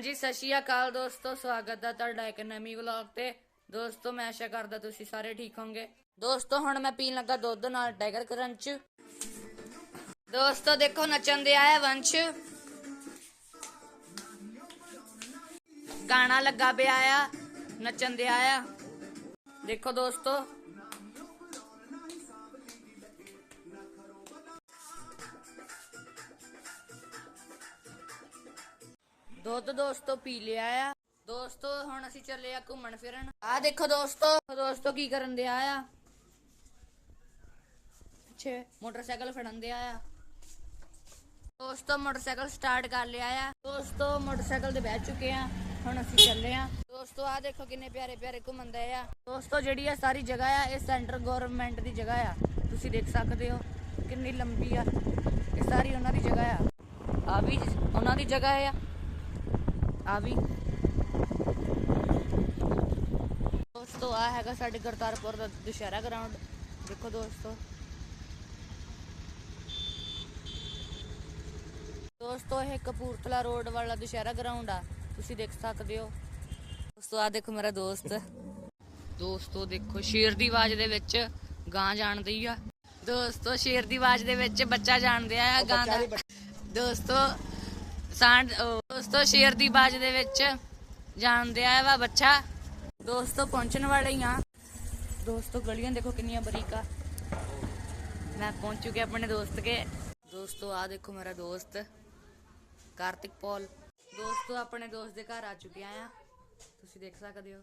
ਸਤਿ ਸ਼੍ਰੀ ਅਕਾਲ ਦੋਸਤੋ, ਸਵਾਗਤ ਹੈ ਤੁਹਾਡਾ ਇੱਕ ਨਵੀਂ ਵਲੌਗ ਤੇ। ਦੋਸਤੋ, ਮੈਂ ਆਸ਼ਾ ਕਰਦਾ ਤੁਸੀਂ ਸਾਰੇ ਠੀਕ ਹੋਵੋਗੇ। ਦੋਸਤੋ, ਹੁਣ ਮੈਂ ਪੀਣ ਲੱਗਾ ਦੁੱਧ ਨਾਲ ਟਾਈਗਰ ਕਰੰਚ। ਦੋਸਤੋ, ਦੇਖੋ ਨੱਚਣ ਦੇ ਆਇਆ ਵੰਸ਼। ਗਾਣਾ ਲੱਗਾ ਪਿਆ ਆ, ਨੱਚਣ ਦੇ ਆਇਆ। ਦੇਖੋ ਦੋਸਤੋ। ਦੁੱਧ ਦੋਸਤੋ ਪੀ ਲਿਆ ਆ। ਦੋਸਤੋ, ਹੁਣ ਅਸੀਂ ਚੱਲੇ ਆ ਘੁੰਮਣ ਫਿਰਨ। ਆ ਦੇਖੋ ਦੋਸਤੋ ਦੋਸਤੋ ਕੀ ਕਰਨ ਦਿਆ ਆ। ਪਿੱਛੇ ਮੋਟਰਸਾਈਕਲ ਫੜਨ ਦਿਆ ਆ। ਦੋਸਤੋ, ਮੋਟਰਸਾਈਕਲ ਸਟਾਰਟ ਕਰ ਲਿਆ ਆ। ਦੋਸਤੋ, ਮੋਟਰਸਾਈਕਲ ਤੇ ਬਹਿ ਚੁੱਕੇ ਆ। ਹੁਣ ਅਸੀਂ ਚੱਲੇ ਆ। ਦੋਸਤੋ ਆ ਦੇਖੋ ਕਿੰਨੇ ਪਿਆਰੇ ਪਿਆਰੇ ਘੁੰਮਣਦੇ ਆ। ਦੋਸਤੋ, ਜਿਹੜੀ ਆ ਸਾਰੀ ਜਗ੍ਹਾ ਆ, ਇਹ ਸੈਂਟਰ ਗਵਰਨਮੈਂਟ ਦੀ ਜਗ੍ਹਾ ਆ। ਤੁਸੀਂ ਦੇਖ ਸਕਦੇ ਹੋ ਕਿੰਨੀ ਲੰਬੀ ਆ। ਇਹ ਸਾਰੀ ਉਹਨਾਂ ਦੀ ਜਗ੍ਹਾ ਆ। ਆ ਵੀ ਉਹਨਾਂ ਦੀ ਜਗ੍ਹਾ ਆ। ਆ ਵੀ ਦੋਸਤੋ ਆ ਹੈਗਾ ਸਾਡੇ ਕਰਤਾਰਪੁਰ ਦਾ ਦੁਸ਼ਹਿਰਾ ਗਰਾਊਂਡ ਦੇਖੋ ਦੋਸਤੋ। ਦੋਸਤੋ ਇਹ ਕਪੂਰਥਲਾ ਰੋਡ ਵਾਲਾ ਦੁਸ਼ਹਿਰਾ ਗਰਾਊਂਡ ਆ। ਤੁਸੀਂ ਦੇਖ ਸਕਦੇ ਹੋ। ਦੋਸਤੋ ਆ ਦੇਖੋ ਮੇਰਾ ਦੋਸਤ। ਦੋਸਤੋ ਦੇਖੋ ਸ਼ੇਰ ਦੀ ਆਵਾਜ਼ ਦੇ ਵਿੱਚ ਗਾਂ ਜਾਣਦੀ ਆ। ਦੋਸਤੋ ਸ਼ੇਰ ਦੀ ਆਵਾਜ਼ ਦੇ ਵਿੱਚ ਬੱਚਾ ਜਾਣਦੇ ਆ ਗਾਂ ਦਾ। ਦੋਸਤੋ ਸਾਂਡ ਦੋਸਤੋ, ਸ਼ੇਰ ਦੀ ਬਾਜ ਦੇ ਵਿੱਚ ਜਾਣਦੇ ਆ ਵਾ ਬੱਚਾ। ਦੋਸਤੋ, ਪਹੁੰਚਣ ਵਾਲੇ ਹੀ ਆ। ਦੋਸਤੋ, ਗਲੀਆਂ ਦੇਖੋ ਕਿੰਨੀਆਂ ਬਰੀਕ ਆ। ਮੈਂ ਪਹੁੰਚ ਚੁੱਕਿਆ ਆਪਣੇ ਦੋਸਤ ਕੇ। ਦੋਸਤੋ ਆ ਦੇਖੋ ਮੇਰਾ ਦੋਸਤ, ਕਾਰਤਿਕ ਪੌਲ। ਦੋਸਤੋ, ਆਪਣੇ ਦੋਸਤ ਦੇ ਘਰ ਆ ਚੁੱਕੇ ਆ। ਤੁਸੀਂ ਦੇਖ ਸਕਦੇ ਹੋ।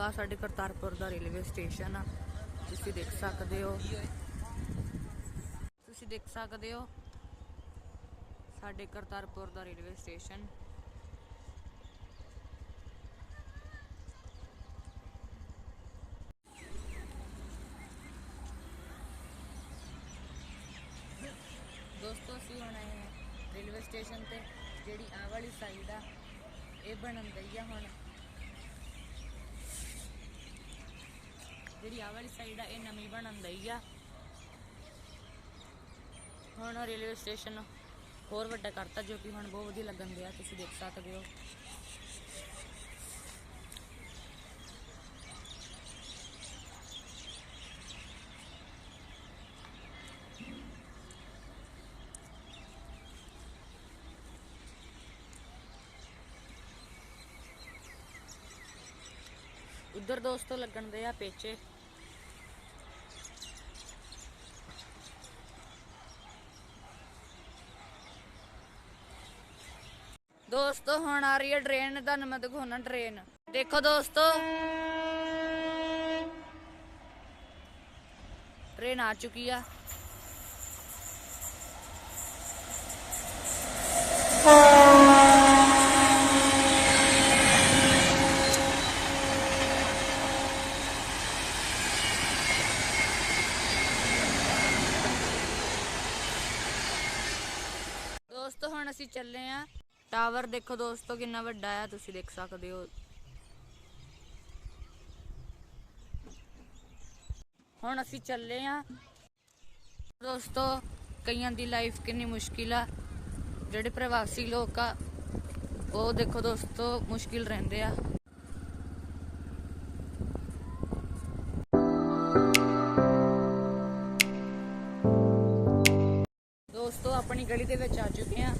ਆ, ਸਾਡੇ ਕਰਤਾਰਪੁਰ ਦਾ ਰੇਲਵੇ ਸਟੇਸ਼ਨ ਆ। ਤੁਸੀਂ ਦੇਖ ਸਕਦੇ ਹੋ। ਤੁਸੀਂ ਦੇਖ ਸਕਦੇ ਹੋ, ਸਾਡੇ ਕਰਤਾਰਪੁਰ ਦਾ ਰੇਲਵੇ ਸਟੇਸ਼ਨ। ਦੋਸਤੋ, ਅਸੀਂ ਹੁਣ ਆਏ ਹਾਂ ਰੇਲਵੇ ਸਟੇਸ਼ਨ ਤੇ, ਜਿਹੜੀ ਆ ਵਾਲੀ ਸਾਈਡ ਆ, ਇਹ ਬਣਨ ਗਈ ਆ ਹੁਣ। ਜਿਹੜੀ ਆਹ ਵਾਲੀ ਸਾਈਡ ਆ, ਇਹ ਨਵੀਂ ਬਣਨ ਲਈ ਆ। ਹੁਣ ਰੇਲਵੇ ਸਟੇਸ਼ਨ ਹੋਰ ਵੱਡਾ ਕਰਤਾ, ਜੋ ਕਿ ਹੁਣ ਬਹੁਤ ਵਧੀਆ ਲੱਗਣ ਦਿਆ ਤੁਸੀਂ ਦੇਖ ਸਕਦੇ ਹੋ। ਉਧਰ ਦੋਸਤੋ ਲੱਗਣ ਦੇ ਆ ਪੇਚੇ। ਦੋਸਤੋ, ਹੁਣ ਆ ਰਹੀ ਹੈ ਟ੍ਰੇਨ ਤੁਹਾਨੂੰ ਮੈਂ ਦਿਖਾਉਣਾ ਟ੍ਰੇਨ ਦੇਖੋ ਦੋਸਤੋ। ਟ੍ਰੇਨ ਆ ਚੁੱਕੀ ਆ। ਦੋਸਤੋ ਹੁਣ ਅਸੀਂ ਚੱਲੇ ਆ। ਟਾਵਰ ਦੇਖੋ ਦੋਸਤੋ, ਕਿੰਨਾ ਵੱਡਾ ਆ, ਤੁਸੀਂ ਦੇਖ ਸਕਦੇ ਹੋ। ਹੁਣ ਅਸੀਂ ਚੱਲੇ ਆ। ਦੋਸਤੋ, ਕਈਆਂ ਦੀ ਲਾਈਫ ਕਿੰਨੀ ਮੁਸ਼ਕਿਲ ਆ। ਜਿਹੜੇ ਪ੍ਰਵਾਸੀ ਲੋਕ ਆ, ਉਹ ਦੇਖੋ ਦੋਸਤੋ, ਮੁਸ਼ਕਿਲ ਰਹਿੰਦੇ ਆ। ਦੋਸਤੋ, ਆਪਣੀ ਗਲੀ ਦੇ ਵਿੱਚ ਆ ਚੁੱਕੇ ਆ।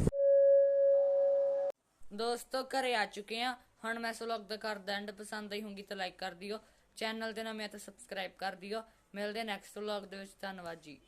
ਦੋਸਤੋ, ਘਰੇ ਆ ਚੁੱਕੇ ਆ। ਹੁਣ ਮੈਂ ਸਲੋਗ ਦਾ ਕਰਦਾ ਐਂਡ ਪਸੰਦ ਆਈ ਹੋਊਗੀ ਤਾਂ ਲਾਈਕ ਕਰ ਦਿਓ। ਚੈਨਲ ਦੇ ਨਵੇਂ ਆ ਤਾਂ ਸਬਸਕ੍ਰਾਈਬ ਕਰ ਦਿਓ। ਮਿਲਦੇ ਨੈਕਸਟ ਵਲੌਗ ਦੇ ਵਿੱਚ। ਧੰਨਵਾਦ ਜੀ।